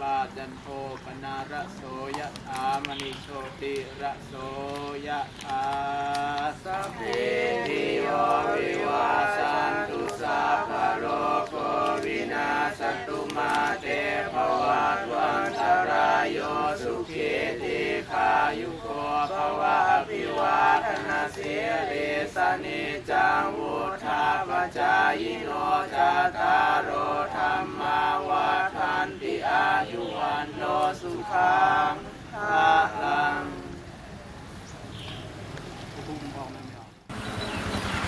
ปาจันโทปนาระโสยะถามณิโชติระโสยะถาสัพพติโยวิวาสันตุสัพพโรโควินาสตุมาเตภวัตวันตรายโยสุขีติขา ยุโกภวะภิวาทนาสิริสนิจังวุธาปจายโนจาตารโรธรรมาวัฏันติอายุวันโนสุขาภาลังพุ่มออกไม่ออก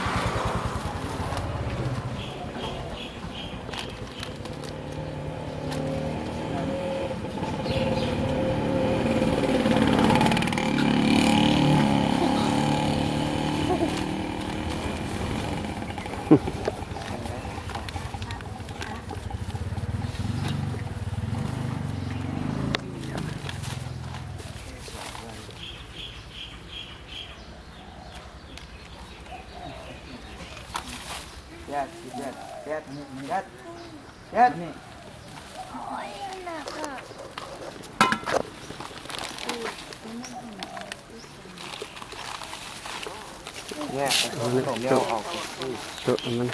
แยกแยกแยกแยกแยกนี่โอ้ยหนักอะแยกผมเลี้ยวออกตัวมัน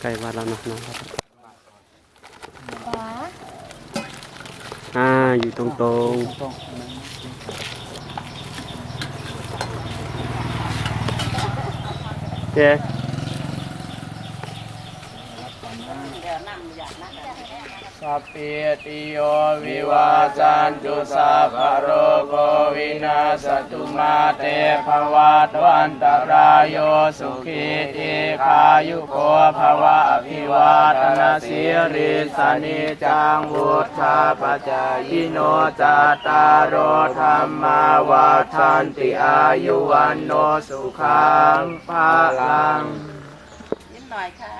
ใกล้วัดแล้วนะนะครับป๋าอ่า อยู่ตรงตรง ต้อง เจ๊ สัพเพติโยวิวาจันตุสัพพโรโควินาสตุมาเตภวัตวันตรายโยสุขีติขายุโกภวะอภิวาทนาสิริสนิจังวุธาปจายโนจาตารโอธรรมาวัฏันติอายุวันโนสุขังภาลังนิดหน่อยค่ะ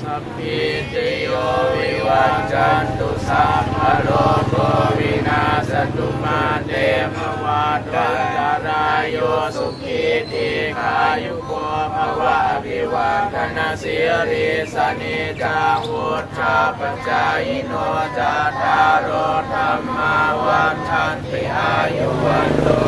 สัพพิติโยวิวัจจันตุสัพพะโรโควินาสตุมาเตภวัตวันตรายโยสุขีติขายุโกภวะอภิวัตนา สิริสนิจังวุธาปจายโนจาตารโอธรรมาวันทันติอายุวันโต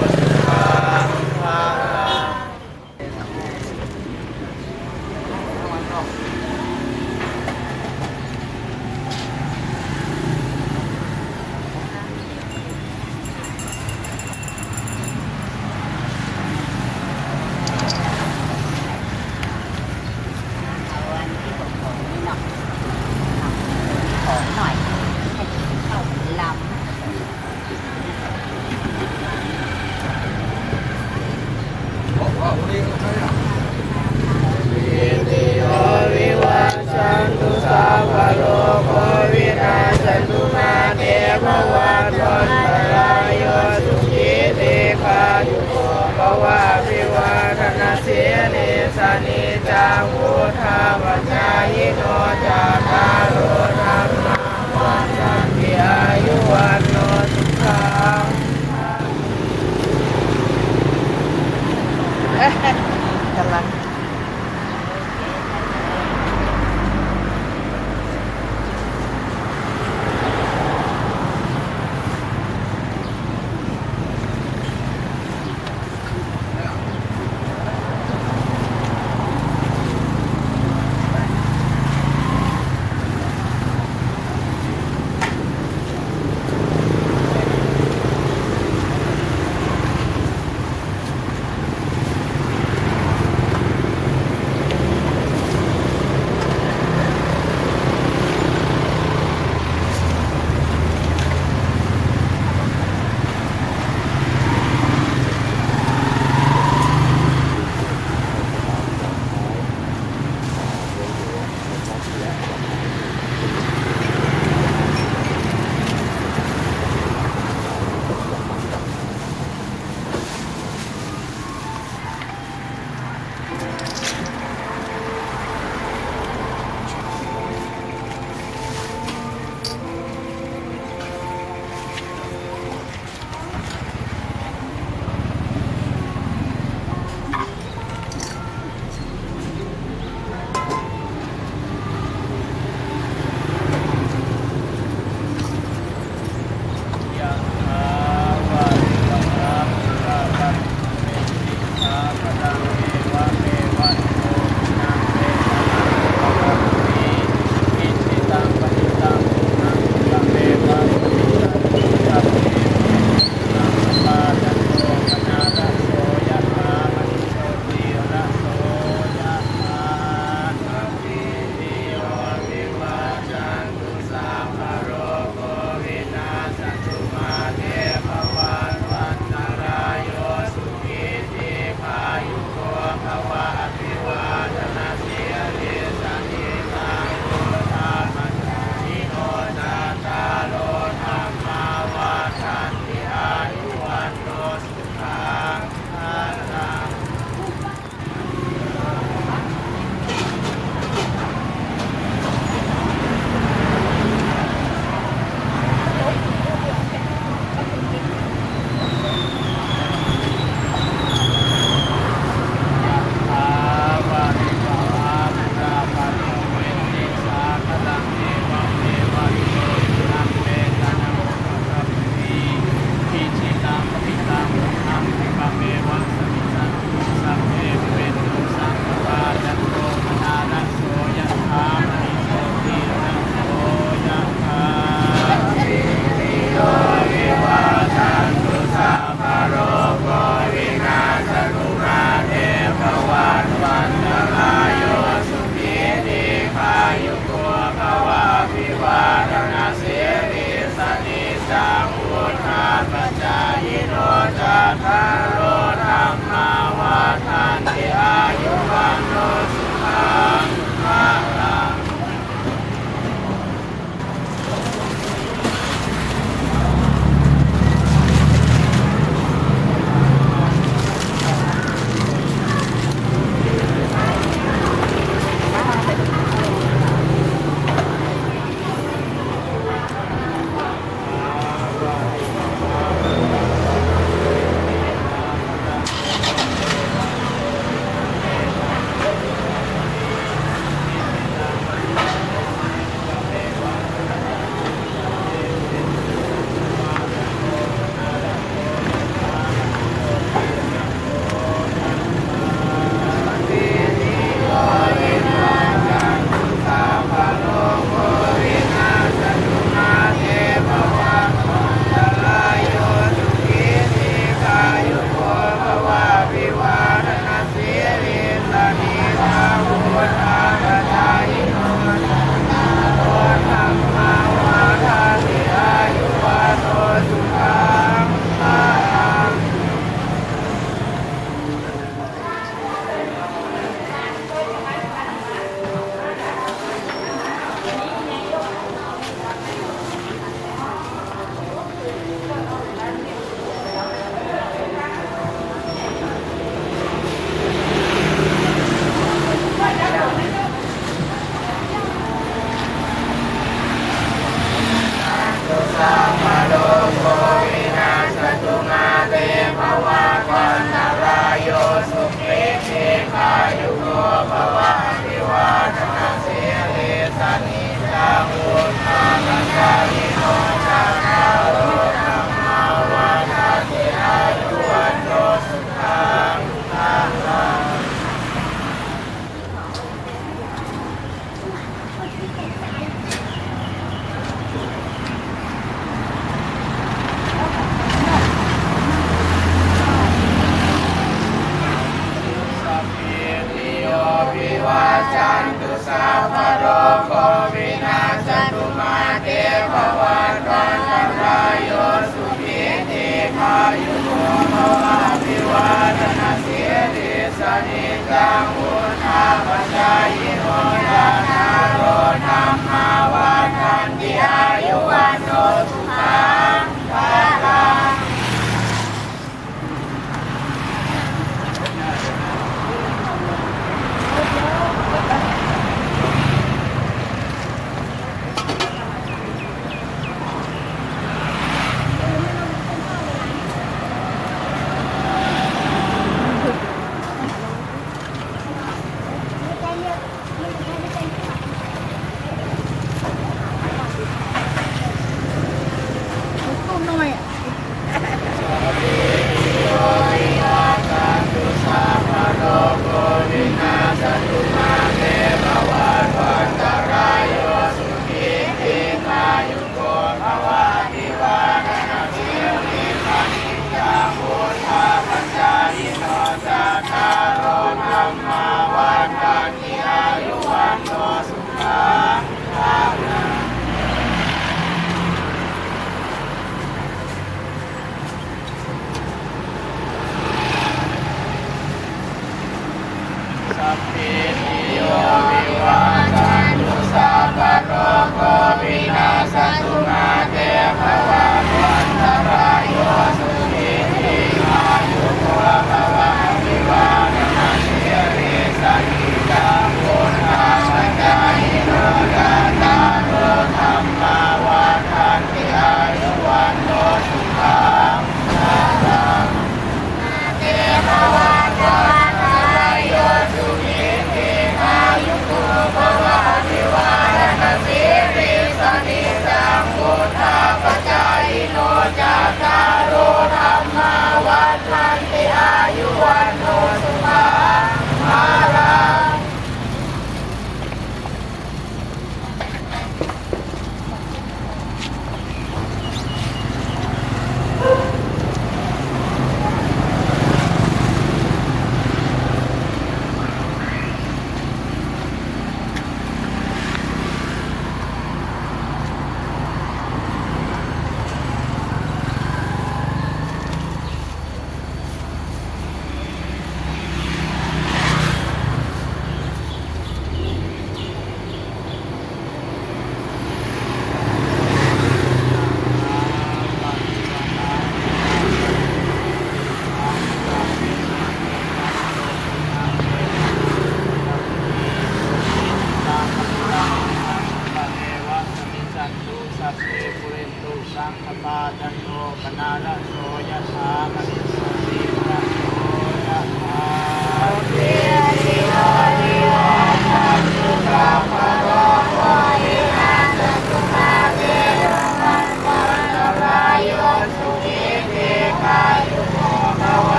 สังฆปาจันโทปนาลโสยะามิ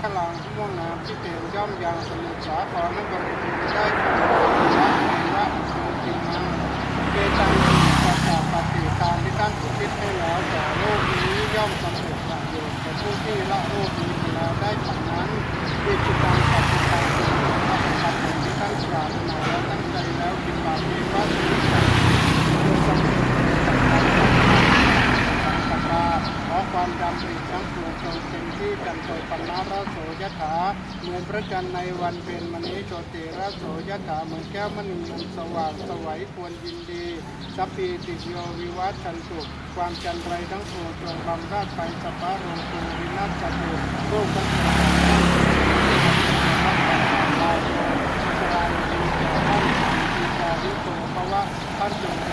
ขลังม่วงน้ำที่เต็มย่อมยังสมุทรสาครนครปฐมได้ วันเป็นมณีโชติระโสยถาเหมือนแก้วมณีสว่างสวัยควรยินดีสัพพีติโยวิวัตชันตุความจันไรทั้งปวจงบำราดไปสัพพะโรตูวินาศจตุโลกทั้งปลายโยชลาวิโตภวะพันจุ